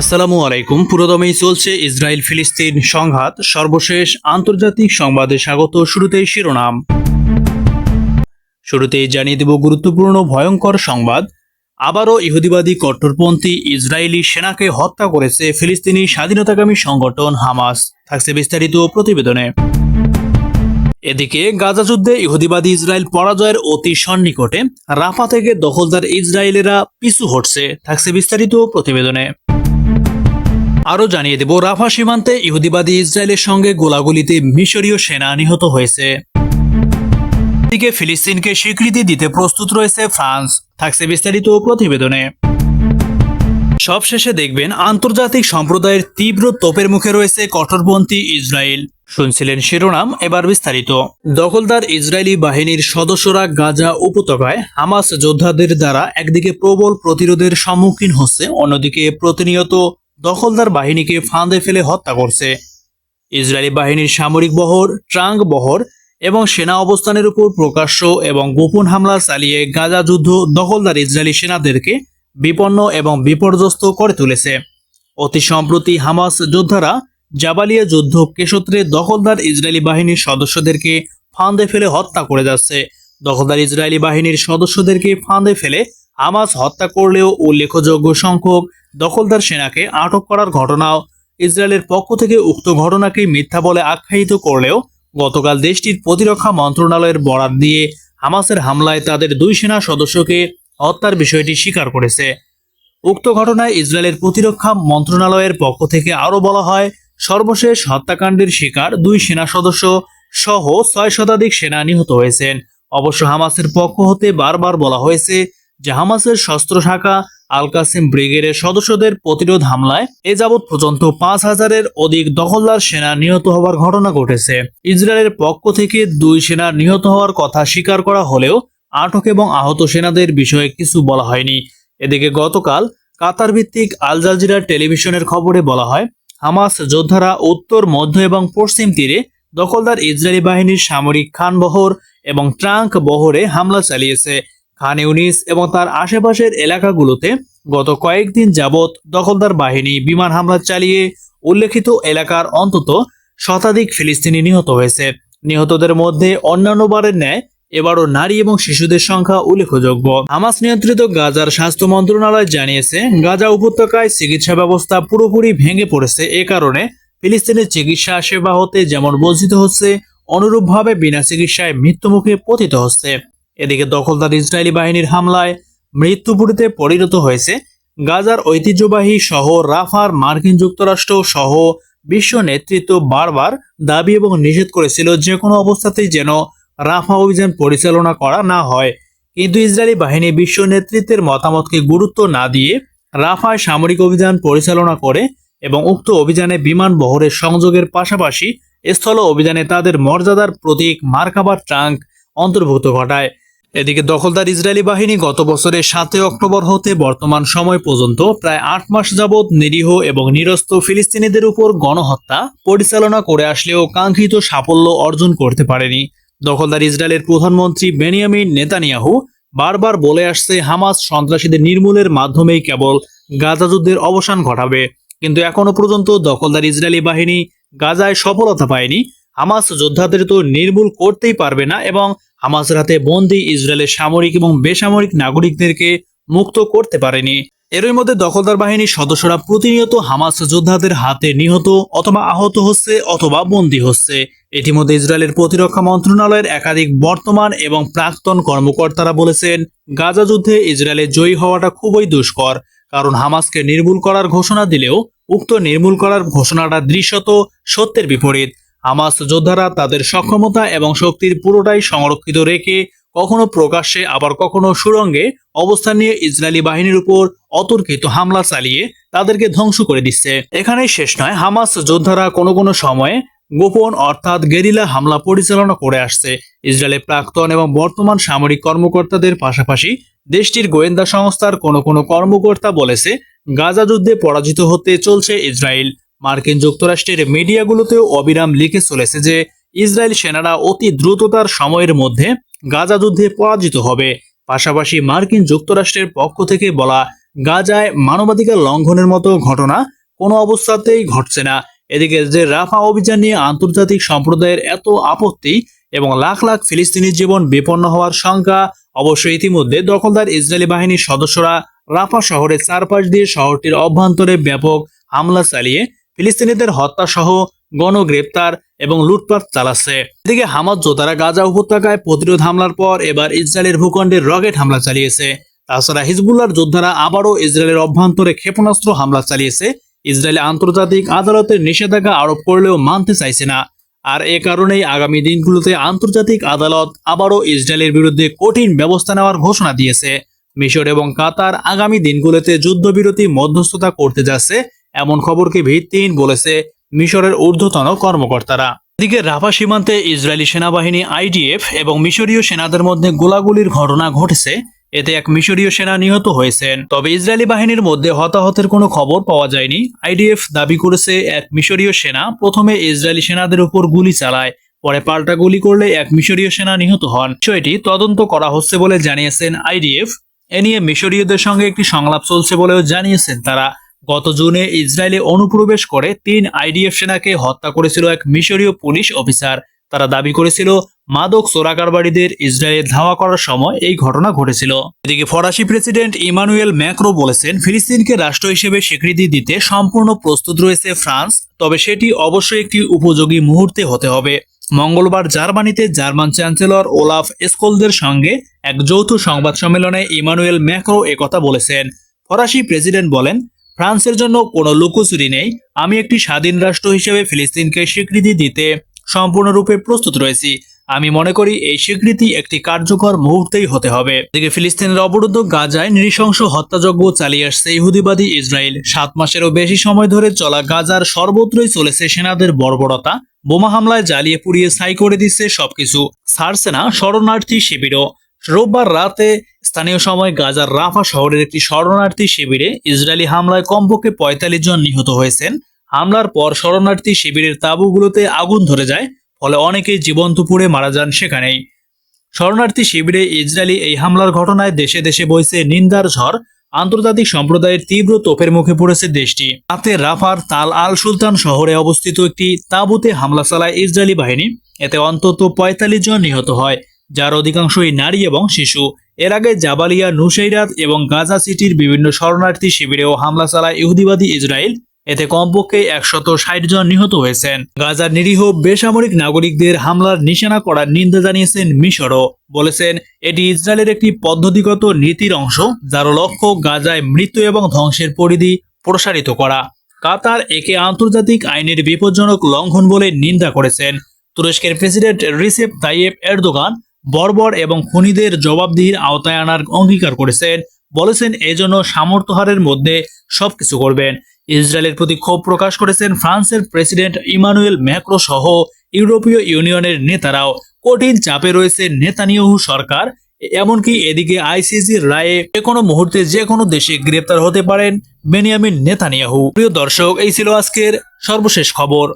আসসালামু আলাইকুম। পুরোদমেই চলছে ইসরায়েল ফিলিস্তিন সংঘাত। সর্বশেষ আন্তর্জাতিক সংবাদে স্বাগত শুরুতেই শিরোনাম। শুরুতেই জানিয়ে দেব গুরুত্বপূর্ণ ভয়ঙ্কর সংবাদ। আবারও ইহুদিবাদী কট্টরপন্থী ইসরায়েলি সেনাকে হত্যা করেছে ফিলিস্তিনি স্বাধীনতাকামী সংগঠন হামাস। থাকছে বিস্তারিত প্রতিবেদনে। এদিকে গাজা যুদ্ধে ইহুদিবাদী ইসরায়েল পরাজয়ের অতি সন্নিকটে রাফা থেকে দখলদার ইসরায়েলেরা পিছু হটছে। থাকছে বিস্তারিত প্রতিবেদনে। আরও জানিয়ে দেব, রাফা সীমান্তে ইহুদিবাদী ইসরায়েলের সঙ্গে গোলাগুলিতে মিশরীয় সেনা নিহত হয়েছে। দিকে ফিলিস্তিনকে স্বীকৃতি দিতে প্রস্তুত রয়েছে ফ্রান্স, থাকছে বিস্তারিত প্রতিবেদনে। সবশেষে দেখবেন, আন্তর্জাতিক সম্প্রদায়ের তীব্র তোপের মুখে রয়েছে কঠোরপন্থী ইসরায়েল। শুনছিলেন শিরোনাম, এবার বিস্তারিত। দখলদার ইসরায়েলি বাহিনীর সদস্যরা গাজা উপত্যকায় হামাস যোদ্ধাদের দ্বারা একদিকে প্রবল প্রতিরোধের সম্মুখীন হচ্ছে, অন্যদিকে প্রতিনিয়ত দখলদার বাহিনীকে ফাঁদে ফেলে হত্যা করছে। ইসরায়েলি বাহিনীর সামরিক বহর, ট্রাঙ্ক বহর এবং সেনা অবস্থানের উপর প্রকাশ্য এবং গোপন হামলা চালিয়ে গাজা যুদ্ধ দখলদার ইসরায়েলি সেনাদেরকে বিপন্ন এবং বিপর্যস্ত করে তুলেছে। অতি সম্প্রতি হামাস যোদ্ধারা জাবালিয়া যুদ্ধ কেশত্রে দখলদার ইসরায়েলি বাহিনীর সদস্যদেরকে ফাঁদে ফেলে হত্যা করে যাচ্ছে। দখলদার ইসরায়েলি বাহিনীর সদস্যদেরকে ফাঁদে ফেলে হামাস হত্যা করলেও উল্লেখযোগ্য সংখ্যক দখলদার সেনাকে আটক করার ঘটনাও ইসরায়েলের পক্ষ থেকে উক্ত ঘটনাকে মিথ্যা বলে আখ্যায়িত করলেও গতকাল দেশটির প্রতিরক্ষা মন্ত্রণালয়ের বরাত দিয়ে হামাসের হামলায় তাদের দুই সেনা সদস্যকে হত্যার বিষয়টি স্বীকার করেছে। উক্ত ঘটনায় ইসরায়েলের প্রতিরক্ষা মন্ত্রণালয়ের পক্ষ থেকে আরও বলা হয়, সর্বশেষ হত্যাকাণ্ডের শিকার দুই সেনা সদস্য সহ ছয় শতাধিক সেনা নিহত হয়েছেন। অবশ্য হামাসের পক্ষ হতে বারবার বলা হয়েছে যে হামাসের শস্ত্র শাখা আল কাসিম ব্রিগেডের সদস্যদের প্রতিরোধ হামলায় এ যাবৎ পর্যন্ত পাঁচ হাজারের অধিক দখলদার সেনা নিহত হওয়ার ঘটনা ঘটেছে। ইসরায়েলের পক্ষ থেকে দুই সেনা নিহত হওয়ার কথা স্বীকার করা হলেও আটক এবং আহত সেনাদের বিষয়ে কিছু বলা হয়নি। এদিকে গতকাল কাতার ভিত্তিক আল জাজিরা টেলিভিশনের খবরে বলা হয়, হামাস যোদ্ধারা উত্তর, মধ্য এবং পশ্চিম তীরে দখলদার ইসরায়েলি বাহিনীর সামরিক খানবহর এবং ট্রাঙ্ক বহরে হামলা চালিয়েছে। খান ইউনিস এবং তার আশেপাশের এলাকাগুলোতে গত কয়েকদিন যাবৎ দখলদার বাহিনী বিমান হামলা চালিয়ে উল্লেখিত এলাকার অন্তত শতাধিক ফিলিস্তিনি নিহত হয়েছে। নিহতদের মধ্যে অন্যান্যবারের ন্যায় এবারও নারী এবং শিশুদের সংখ্যা উল্লেখযোগ্য। হামাস নিয়ন্ত্রিত গাজার স্বাস্থ্য মন্ত্রণালয় জানিয়েছে, গাজা উপত্যকায় চিকিৎসা ব্যবস্থা পুরোপুরি ভেঙে পড়েছে এ কারণে ফিলিস্তিনের চিকিৎসা সেবা হতে যেমন বঞ্চিত হচ্ছে, অনুরূপভাবে বিনা চিকিৎসায় মৃত্যুমুখে পতিত হচ্ছে। এদিকে দখলদার ইসরায়েলি বাহিনীর হামলায় মৃত্যুপুরীতে পরিণত হয়েছে গাজার ঐতিহ্যবাহী শহর রাফার মার্কিন যুক্তরাষ্ট্র সহ বিশ্ব নেতৃত্ব বারবার দাবি এবং নিষেধ করেছিল যে কোনো অবস্থাতেই যেন রাফা অভিযান পরিচালনা করা না হয়। কিন্তু ইসরায়েলি বাহিনী বিশ্ব নেতৃত্বের মতামতকে গুরুত্ব না দিয়ে রাফায় সামরিক অভিযান পরিচালনা করে এবং উক্ত অভিযানে বিমান বহরের সংযোগের পাশাপাশি স্থল অভিযানে তাদের মর্যাদার প্রতীক মার্কাবার ট্রাঙ্ক অন্তর্ভুক্ত ঘটায়। এদিকে দখলদার ইসরায়েলি বাহিনী গত বছরের সাতই অক্টোবর হতে বর্তমান সময় পর্যন্ত প্রায় আট মাস যাবৎ নিরীহ এবং নিরস্ত ফিলিস্তিনিদের উপর গণহত্যা পরিচালনা করে আসলেও কাঙ্ক্ষিত সাফল্য অর্জন করতে পারেনি। দখলদার ইসরায়েলের প্রধানমন্ত্রী বেনিয়ামিন নেতানিয়াহু বারবার বলে আসছে, হামাস সন্ত্রাসীদের নির্মূলের মাধ্যমেই কেবল গাজা যুদ্ধের অবসান ঘটাবে। কিন্তু এখনও পর্যন্ত দখলদার ইসরায়েলি বাহিনী গাজায় সফলতা পায়নি। হামাস যোদ্ধাদের তো নির্মূল করতেই পারবে না এবং হামাসের হাতে বন্দী ইসরায়েলের সামরিক এবং বেসামরিক নাগরিকদেরকে মুক্ত করতে পারেনি। এরই মধ্যে দখলদার বাহিনীর সদস্যরা প্রতিনিয়ত হামাস যোদ্ধাদের হাতে নিহত অথবা আহত হচ্ছে অথবা বন্দী হচ্ছে। ইতিমধ্যে ইসরায়েলের প্রতিরক্ষা মন্ত্রণালয়ের একাধিক বর্তমান এবং প্রাক্তন কর্মকর্তারা বলেছেন, গাজা যুদ্ধে ইসরায়েলের জয়ী হওয়াটা খুবই দুষ্কর, কারণ হামাসকে নির্মূল করার ঘোষণা দিলেও উক্ত নির্মূল করার ঘোষণাটা দৃশ্যত সত্যের বিপরীত। হামাস যোদ্ধারা তাদের সক্ষমতা এবং শক্তির পুরোটাই সংরক্ষিত রেখে কখনো প্রকাশ্যে, আবার কখনো সুরঙ্গে অবস্থান নিয়ে ইসরায়েলি বাহিনীর উপর অতর্কিত হামলা চালিয়ে তাদেরকে ধ্বংস করে দিচ্ছে। এখানেই শেষ নয়, হামাস যোদ্ধারা কোনো কোনো সময়ে গোপন অর্থাৎ গেরিলা হামলা পরিচালনা করে আসছে। ইসরায়েলের প্রাক্তন এবং বর্তমান সামরিক কর্মকর্তাদের পাশাপাশি দেশটির গোয়েন্দা সংস্থার কোনো কোনো কর্মকর্তা বলেছে, গাজা যুদ্ধে পরাজিত হতে চলছে ইসরায়েল। মার্কিন যুক্তরাষ্ট্রের মিডিয়াগুলোতেও অবিরাম লিখে চলেছে যে ইসরায়েল সেনারা অতি দ্রুততার সময়ের মধ্যে গাজা যুদ্ধে পরাজিত হবে। পাশাপাশি মার্কিন যুক্তরাষ্ট্রের পক্ষ থেকে বলা, গাজায় মানবাধিকার লঙ্ঘনের মতো ঘটনা কোনো অবস্থাতেই ঘটছে না। এদিকে যে রাফা অভিযান নিয়ে আন্তর্জাতিক সম্প্রদায়ের এত আপত্তি এবং লাখ লাখ ফিলিস্তিনির জীবন বিপন্ন হওয়ার শঙ্কা, অবশ্য ইতিমধ্যে দখলদার ইসরায়েলি বাহিনীর সদস্যরা রাফা শহরের চারপাশ দিয়ে শহরটির অভ্যন্তরে ব্যাপক হামলা চালিয়ে ফিলিস্তিনিদের হত্যা সহ গণগ্রেপ্তার এবং লুটপাট চালাচ্ছে। এদিকে হামাদ যোদ্ধারা গাজা উপত্যকায় প্রতিরোধ হামলার পর এবার ইসরায়েলের ভূখণ্ডে রকেট হামলা চালিয়েছে। তাছাড়া হিজবুল্লার যোদ্ধারা আবারও ইসরায়েলের অভ্যন্তরে ক্ষেপণাস্ত্র হামলা চালিয়েছে। ইসরায়েলে আন্তর্জাতিক আদালতের নিষেধাজ্ঞা আরোপ করলেও মানতে চাইছে না। আর এ কারণেই আগামী দিনগুলোতে আন্তর্জাতিক আদালত আবারও ইসরায়েলের বিরুদ্ধে কঠিন ব্যবস্থা নেওয়ার ঘোষণা দিয়েছে। মিশর এবং কাতার আগামী দিনগুলোতে যুদ্ধবিরতি মধ্যস্থতা করতে যাচ্ছে এমন খবরকে ভিত্তিহীন বলেছে মিশরের ঊর্ধ্বতন কর্মকর্তারা। এদিকে রাফা সীমান্তে ইসরায়েলি সেনাবাহিনী আইডিএফ এবং মিশরীয় সেনাদের মধ্যে গোলাগুলির ঘটনা ঘটেছে। এতে এক মিশরীয় সেনা নিহত হয়েছেন। তবে ইসরায়েলি বাহিনীর মধ্যে হতাহতের কোনো খবর পাওয়া যায়নি। আইডিএফ দাবি করেছে, এক মিশরীয় সেনা প্রথমে ইসরায়েলি সেনাদের উপর গুলি চালায়, পরে পাল্টা গুলি করলে এক মিশরীয় সেনা নিহত হন। বিষয়টি তদন্ত করা হচ্ছে বলে জানিয়েছেন আইডিএফ। এ নিয়ে মিশরীয়দের সঙ্গে একটি সংলাপ চলছে বলেও জানিয়েছেন তারা। গত জুনে ইসরায়েলে অনুপ্রবেশ করে তিন আইডিএফ সেনাকে হত্যা করেছিল এক মিশরীয় পুলিশ অফিসার। তারা দাবি করেছিল, মাদক চোরাকারবারীদের ইসরায়েলে ধাওয়া করার সময় এই ঘটনা ঘটেছিল। এদিকে ফরাসি প্রেসিডেন্ট ইমানুয়েল ম্যাক্রো বলেছেন, ফিলিস্তিনকে রাষ্ট্র হিসেবে স্বীকৃতি দিতে সম্পূর্ণ প্রস্তুত রয়েছে ফ্রান্স, তবে সেটি অবশ্যই একটি উপযোগী মুহূর্তে হতে হবে। মঙ্গলবার জার্মানিতে জার্মান চ্যান্সেলর ওলাফ স্কোলদের সঙ্গে এক যৌথ সংবাদ সম্মেলনে ইমানুয়েল ম্যাক্রো একথা বলেছেন। ফরাসি প্রেসিডেন্ট বলেন ফ্রান্সের জন্য কোনো লুকোচুরি নেই। আমি একটি স্বাধীন রাষ্ট্র হিসেবে ফিলিস্তিনকে স্বীকৃতি দিতে সম্পূর্ণরূপে প্রস্তুত রয়েছি। আমি মনে করি এই স্বীকৃতি একটি কার্যকর মুহূর্তেই হতে হবে। এদিকে ফিলিস্তিনের অবরুদ্ধ গাজায় নৃশংস হত্যাযজ্ঞ চালিয়ে আসছে ইহুদিবাদী ইসরায়েল। সাত মাসেরও বেশি সময় ধরে চলা গাজার সর্বত্রই চলেছে সেনাদের বর্বরতা। বোমা হামলায় জ্বালিয়ে পুড়িয়ে ছাই করে দিচ্ছে সবকিছু। ছাড়ছে না শরণার্থী শিবিরও। রোববার রাতে স্থানীয় সময় গাজার রাফা শহরের একটি শরণার্থী শিবিরে ইসরায়েলি হামলায় কমপক্ষে পঁয়তাল্লিশ জন নিহত হয়েছেন। হামলার পর শরণার্থী শিবিরের তাঁবুগুলোতে আগুন ধরে যায়, ফলে অনেকেই জীবন্ত পুড়ে মারা যান সেখানেই। শরণার্থী শিবিরে ইসরায়েলি এই হামলার ঘটনায় দেশে দেশে বইছে নিন্দার ঝড়। আন্তর্জাতিক সম্প্রদায়ের তীব্র তোপের মুখে পড়েছে দেশটি। রাতে রাফার তাল আল সুলতান শহরে অবস্থিত একটি তাঁবুতে হামলা চালায় ইসরায়েলি বাহিনী। এতে অন্তত পঁয়তাল্লিশ জন নিহত হয়। যার অধিকাংশই নারী এবং শিশু। এর আগে জাবালিয়া, নুসাইরাত এবং গাজা সিটির বিভিন্ন শরণার্থী শিবিরেও হামলা চালায় ইহুদিবাদী ইসরায়েল। এতে কমপক্ষে একশত ষাট জন নিহত হয়েছেন। গাজার নিরীহ বেসামরিক নাগরিকদের হামলার নিশানা করার নিন্দা জানিয়েছেন মিশরও। বলেছেন, এটি ইসরায়েলের একটি পদ্ধতিগত নীতির অংশ, যার লক্ষ্য গাজায় মৃত্যু এবং ধ্বংসের পরিধি প্রসারিত করা। কাতার একে আন্তর্জাতিক আইনের বিপজ্জনক লঙ্ঘন বলে নিন্দা করেছেন। তুরস্কের প্রেসিডেন্ট রিসেপ তাইয়েব এরদোগান বর্বর এবং খুনিদের জবাবদিহির আওতায় আনার অঙ্গীকার করেছেন, বলেছেন এজন্য সামর্থ্যহারের মধ্যে সবকিছু করবেন। ইসরায়েলের প্রতি ক্ষোভ প্রকাশ করেছেন ফ্রান্সের প্রেসিডেন্ট ইমানুয়েল ম্যাক্রো সহ ইউরোপীয় ইউনিয়নের নেতারাও। কঠিন চাপে রয়েছে নেতানিয়াহু সরকার, এমনকি এদিকে আইসিসির রায়ে যে কোনো মুহূর্তে যে কোনো দেশে গ্রেপ্তার হতে পারেন বেনিয়ামিন নেতানিয়াহু। প্রিয় দর্শক, এই ছিল আজকের সর্বশেষ খবর।